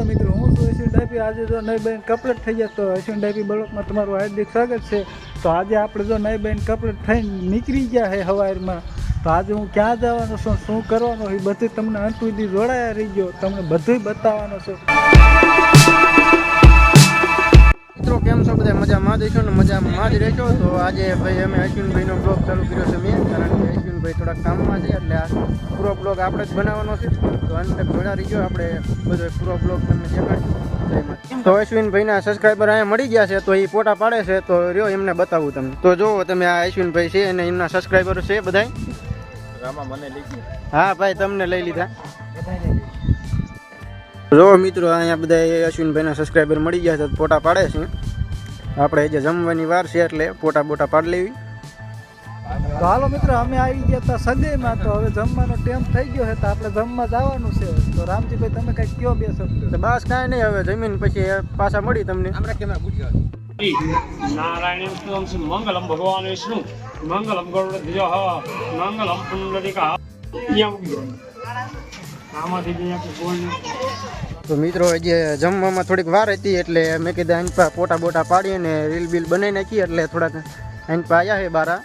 નમસ્કાર મિત્રો, હું છું અશ્વિન ડાપી આજે જો નઈ બેન કપલેટ થઈ જાય તો અશ્વિન ડાપી બ્લોકમાં તમારું હાર્દિક સ્વાગત છે. તો આજે આપણે જો નઈ બેન કપલેટ થઈને નીકળી ગયા છે હવારમાં. તો આજે હું ક્યાં જવાનો છું, શું કરવાનો એ બધું તમને અંત સુધી જોડાયા રહી ગયો તમને બધું બતાવવાનો છું. મિત્રો, કેમ છો બધા? મજામાં જ રહેશો ને? મજામાં જ રહેશો? તો આજે ભાઈ, અમે અશ્વિનભાઈનો બ્લોગ ચાલુ કર્યો છે મેં કારણ કે અશ્વિનભાઈ થોડા કામમાં છે એટલે આ પૂરો બ્લોગ આપણે જ બનાવવાનો છે. તો અંત તક જોડા રહીજો આપણે બધો પૂરો બ્લોગ તમને દેખાડીશું. તો અશ્વિનભાઈના સબસ્ક્રાઈબર અહીંયા મળી ગયા છે તો એ ફોટા પાડે છે તો રહ્યો એમને બતાવું તમને. તો જુઓ તમે આ અશ્વિનભાઈ છે અને એમના સબસ્ક્રાઈબર છે બધાય. હા ભાઈ તમને લઈ લીધા. જો મિત્રો અહીંયા બધા અશ્વિનભાઈના સબસ્ક્રાઈબર મળી ગયા છે તો ફોટા પાડે છે. આપણે જે જમવાની વાર છે એટલે ફોટા બોટા પાડી લેવી. તો હાલો મિત્રો અમે આવી ગયા હતા સદેમાં તો હવે જમવાનો ટાઈમ થઈ ગયો છે તો આપણે જમવા જવાનું છે. તો રામજીભાઈ તમે કઈ કયો બે શબ્દ? તો બસ કાંઈ નહીં હવે જમીન પછી પાછા મળી તમને. મંગલમ ભગવાન વિષ્ણુ. મંગલમ મંગલમ પુંડરીકા આપણે તો મિત્રો જે જમવામાં થોડીક વાર હતી એટલે મેં કીધું આની પોટા બોટા પાડીને રીલ બીલ બનાવી નાખી એટલે થોડાક આની પા આવ્યા છે બારા.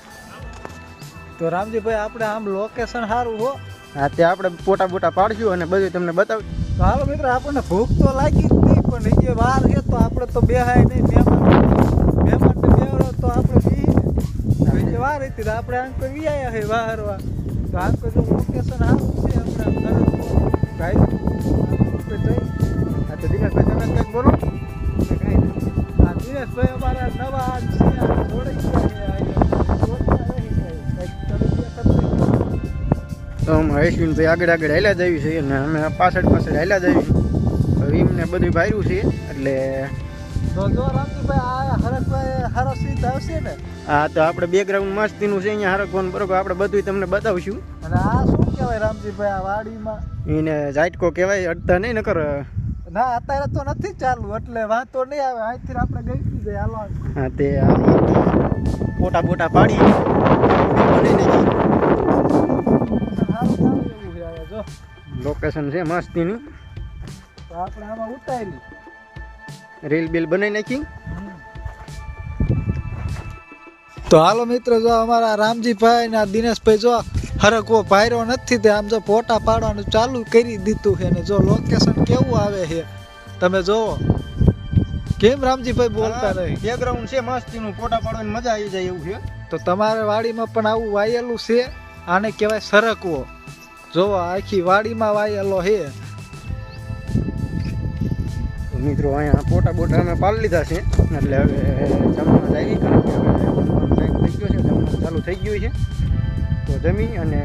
તો રામજીભાઈ આપણે આમ લોકેશન સારું હો. હા તે આપણે પોટા બોટા પાડશું અને બધું તમને બતાવી. તો હાલો મિત્રો આપણને ભૂખ તો લાગી જ નહીં પણ એ વાર છે તો આપણે તો બેહાય નહીં મહેમાન મહેમાન ને બેહરો તો આપણે બી જે વાર હતી તો આપણે આમ કોઈ વી આયા બહાર વાહરવા. તો આમ કોઈ લોકેશન સારું છે આપણે ભાઈ હા તો દિનેશભાઈ તમે કંઈક બોલો. આ દિનેશભાઈ અમારા નવા છે જોડાઈ ગયા તો અમે અશ્વિનભાઈ આગળ આગળ હાલ્યા જઈએ છીએ અને અમે પાછળ પાછળ હાલ્યા જઈએ હવે એમને બધું ભાર્યું છે એટલે તો જો રામજીભાઈ આ હરકભાઈ હારો સીધ આવશે ને? હા તો આપણે બેકગ્રાઉન્ડ મસ્તીનું છે અહીંયા હરકવાનું બરોબર આપણે બધું તમને બતાવશું. અને આ શું કહેવાય રામજીભાઈ આ વાડીમાં? એને જાટકો કહેવાય અડતા નહીં નકર ના અત્યારે તો નથી ચાલુ એટલે વાંધો નહીં આવે. અહીંથી આપણે ગઈ જઈએ હાલો. હા તે આ ફોટા બોટા પાડી અહીંયા જો. લોકેશન છે મસ્તીનું. તો આપણે આમાં ઉતારી રીલ બિલ બનાવી નાખી. તો હાલો મિત્રો જો અમારા રામજીભાઈ ને દિનેશભાઈ જો હરકવો પાયરો નથી તે આમ જો ફોટા પાડવાનું ચાલુ કરી દીધું છે ને જો લોકેશન કેવું આવે છે? તમે જોવો. કેમ રામજીભાઈ બોલતા રહી? બેકગ્રાઉન્ડ છે મસ્તીનું ફોટા પાડવાની મજા આવી જાય એવું છે. તો તમારે વાડીમાં પણ આવું વાયેલું છે? આને કહેવાય સરકવો. જોવો આખી વાડીમાં વાયેલો છે મિત્રો અહીંયા ફોટા બોટા અમે પાડી લીધા છે. એટલે હવે જમવાનું ટાઈમ થઈ ગયો છે જમવાનું ચાલુ થઈ ગયું છે. તો જમી અને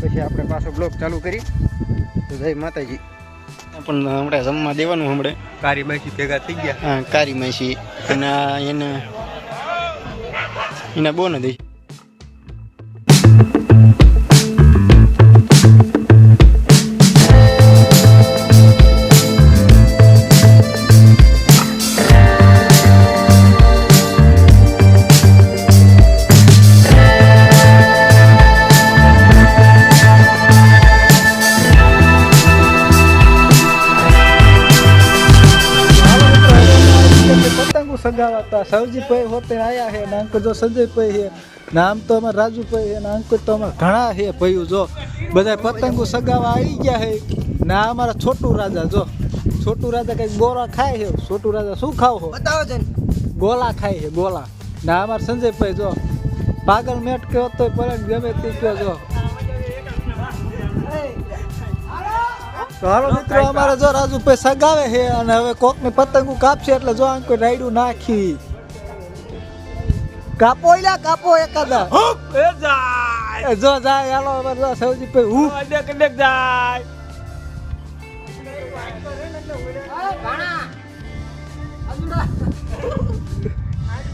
પછી આપણે પાછો બ્લોક ચાલુ કરી. તો જય માતાજી. પણ હમણાં જમવા દેવાનું હમણાં. કારી માસી ભેગા થઈ ગયા. હા કારી માસી. અને આ એને એને બોન દઈ સગાવા હતા સવજીભાઈ હોતે આવ્યા છે ને અંકલ જો સંજયભાઈ છે ને આમ તો અમારે રાજુભાઈ છે ને અંકલ તો અમારે ઘણા છે ભાઈઓ જો બધા પતંગો સગાવા આવી ગયા છે ને આ અમારા છોટું રાજા જો છોટું રાજા કંઈક ગોળા ખાય છે છોટુ રાજા શું ખાવ છો બતાવો છે ગોલા ખાય છે ગોલા ને અમારા સંજયભાઈ જો પાગલ મેટ કયો તો પલટ ગમે તે કયો જો તો હાલો મિત્રો અમારે જો રાજુભાઈ સગાવે છે અને હવે કોકની પતંગો કાપશે એટલે જો આમ કોઈ રાયડું નાખી. કાપો લ્યા કાપો એકાદા. એ જાય. જો જાય હાલો અમારે જો સૌજીભાઈ હું ડેક ડેક જાય.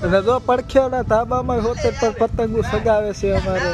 અને જો પડખ્યાના ધાબામાં હોતે પણ પતંગો સગાવે છે અમારે.